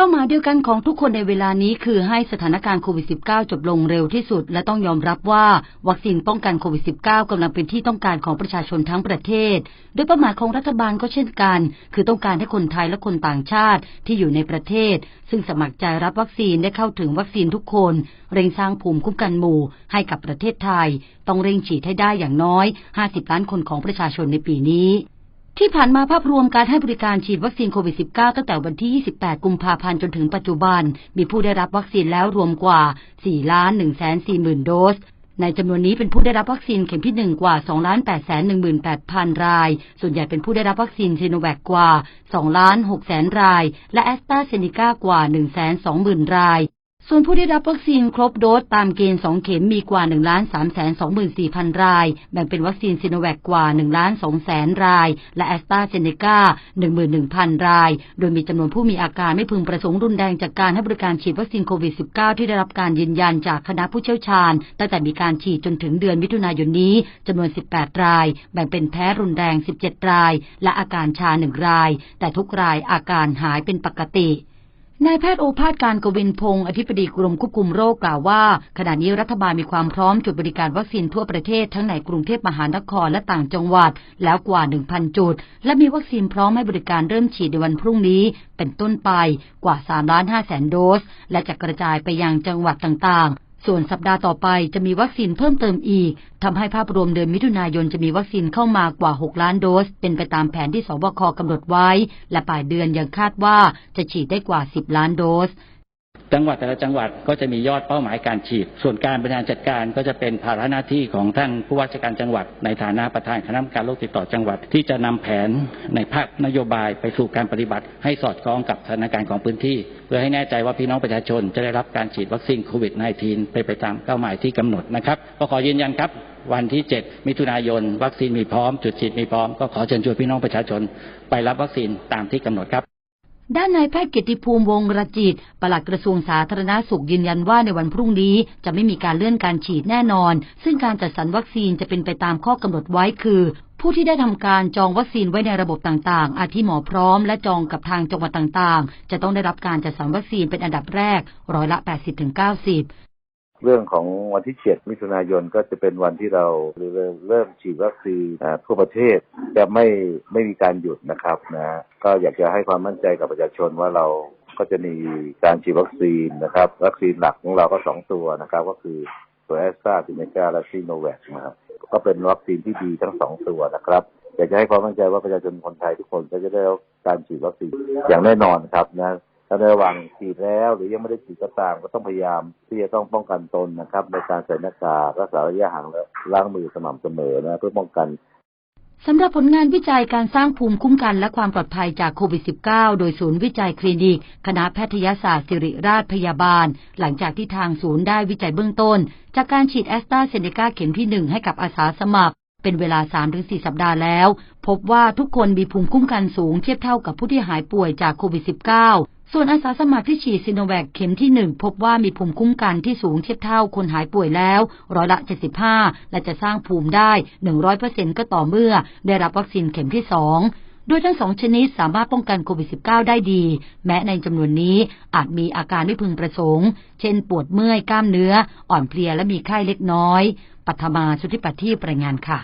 เป้าหมายเดียวกันของทุกคนในเวลานี้คือให้สถานการณ์โควิด -19 จบลงเร็วที่สุด และต้องยอมรับว่าวัคซีนป้องกันโควิด -19 กำลังเป็นที่ต้องการของประชาชนทั้งประเทศ โดยเป้าหมายของรัฐบาลก็เช่นกัน คือต้องการให้คนไทยและคนต่างชาติที่อยู่ในประเทศ ซึ่งสมัครใจรับวัคซีนได้เข้าถึงวัคซีนทุกคน เร่งสร้างภูมิคุ้มกันหมู่ ให้กับประเทศไทย ต้องเร่งฉีดให้ได้อย่างน้อย 50 ล้านคนของประชาชนในปีนี้ ที่ผ่านมาภาพรวมการให้บริการฉีดวัคซีนโควิด -19 ตั้งแต่วันที่ 28 กุมภาพันธ์จนถึงปัจจุบัน มีผู้ได้รับวัคซีนแล้วรวมกว่า 4 ล้าน1 4 0 0 0 0โดส ในจำนวนนี้เป็นผู้ได้รับวัคซีนเข็มที่ 1 กว่า2 8 1 8 0 0 0 ราย ส่วนใหญ่เป็นผู้ได้รับวัคซีนซีโนแวคกว่า 2 ล้าน6แสนราย และแอสตราเซเนกากว่า 1 2 0 0 0 0 ราย ส่วนผู้ได้รับวัคซีนครบโดสตามเกณฑ์ 2 เข็มมีกว่า 1 3 2 4 0 0 0 ราย แบ่งเป็นวัคซีนซิโนแวคกว่า 1 2 0 0 0 0 ราย และแอสตราเซเนกา11,000 ราย โดยมีจำนวนผู้มีอาการไม่พึงประสงค์รุนแรงจากการให้บริการฉีดวัคซีนโควิด -19 ที่ได้รับการยืนยันจากคณะผู้เชี่ยวชาญ ตั้งแต่มีการฉีดจนถึงเดือนมิถุนายนนี้จำนวน 18 ราย แบ่งเป็นแพ้รุนแรง 17 ราย และอาการชา 1 ราย แต่ทุกรายอาการหายเป็นปกติ นายแพทย์โอภาสการกวินพงศ์อธิบดีกรมควบคุมโรคกล่าวว่า ขณะนี้รัฐบาลมีความพร้อมจุดบริการวัคซีนทั่วประเทศทั้งในกรุงเทพมหานครและต่างจังหวัด แล้วกว่า 1,000 จุด และมีวัคซีนพร้อมให้บริการเริ่มฉีดในวันพรุ่งนี้ เป็นต้นไปกว่า3ล้าน5แสนโดส และจะกระจายไปยังจังหวัดต่างๆ ส่วนสัปดาห์ต่อไปจะมีวัคซีนเพิ่มเติมอีกทำให้ภาพรวมเดือนมิถุนายนจะมีวัคซีนเข้ามากว่า 6 ล้านโดส เป็นไปตามแผนที่สบคกำหนดไว้ และปลายเดือนยังคาดว่าจะฉีดได้กว่า 10 ล้านโดส จังหวัดแต่ละจังหวัดก็จะมียอดเป้าหมายการฉีด ส่วนการบริหารจัดการก็จะเป็นภาระหน้าที่ของท่านผู้ว่าราชการจังหวัด ในฐานะประธานคณะกรรมการโรคติดต่อจังหวัด ที่จะนำแผนในภาคนโยบายไปสู่การปฏิบัติ ให้สอดคล้องกับสถานการณ์ของพื้นที่ เพื่อให้แน่ใจว่าพี่น้องประชาชนจะได้รับการฉีดวัคซีนโควิด -19 ไปไปตามเป้าหมายที่กำหนดนะครับก็ขอยืนยันครับวันที่ 7 มิถุนายน วัคซีนมีพร้อม จุดฉีดมีพร้อม ก็ขอเชิญชวนพี่น้องประชาชน ไปรับวัคซีนตามที่กำหนดครับ ด้านนายแพทย์เกียรติภูมิวงรจิต ปลัดกระทรวงสาธารณาสุขยืนยันว่าในวันพรุ่งนี้จะไม่มีการเลื่อนการฉีดแน่นอน ซึ่งการจัดสรรวัคซีนจะเป็นไปตามข้อกำหนดไว้คือ ผู้ที่ได้ทำการจองวัคซีนไว้ในระบบต่างๆ อาทิหมอพร้อมและจองกับทางจังหวัดต่างๆ จะต้องได้รับการจัดสรรวัคซีนเป็นอันดับแรกร้อยละ 80-90 เรื่องของวันที่ 7 มิถุนายนก็จะเป็นวันที่เราเริ่มเริ่มฉีดวัคซีนทั่วประเทศจะไม่ไม่มีการหยุดนะครับนะก็อยากจะให้ความมั่นใจกับประชาชนว่าเราก็จะมีการฉีดวัคซีนนะครับ วัคซีนหลักของเราก็สองตัวนะครับ ก็คือตัวแอสตราเซเนกาและซีโนแวคนะครับก็เป็นวัคซีนที่ดีทั้งสองตัวนะครับอยากจะให้ความมั่นใจว่าประชาชนคนไทยทุกคนก็จะได้รับการฉีดวัคซีนอย่างแน่นอนครับนะ ถ้าในระหว่างฉีดแล้วหรือยังไม่ได้ฉีดก็ตามก็ต้องพยายามที่จะต้องป้องกันตนนะครับ ในการใส่หน้ากากรักษาระยะห่างและล้างมือสม่ำเสมอนะเพื่อป้องกันสำหรับผลงานวิจัยการสร้างภูมิคุ้มกันและความปลอดภัยจากโควิด -19 โดยศูนย์วิจัยคลินิก คณะแพทยศาสตร์ศิริราชพยาบาล หลังจากที่ทางศูนย์ได้วิจัยเบื้องต้น จากการฉีดแอสตราเซเนกาเข็มที่ 1 ให้กับอาสาสมัคร เป็นเวลา 3-4 สัปดาห์แล้ว พบว่าทุกคนมีภูมิคุ้มกันสูงเทียบเท่ากับผู้ที่หายป่วยจากโควิด -19 ส่วนอาสาสมัครที่ฉีดซิโนแวคเข็มที่1พบว่ามีภูมิคุ้มกันที่สูงเทียบเท่าคนหายป่วยแล้วร้อยละ 75 และจะสร้างภูมิได้ 100%ก็ต่อเมื่อได้รับวัคซีนเข็มที่2โดยทั้งสองชนิดสามารถป้องกันโควิด -19 ได้ดี แม้ในจำนวนนี้อาจมีอาการไม่พึงประสงค์ เช่นปวดเมื่อยกล้ามเนื้อ อ่อนเพลียและมีไข้เล็กน้อย ปัทมาสุทธิปัตที่รายงานค่ะ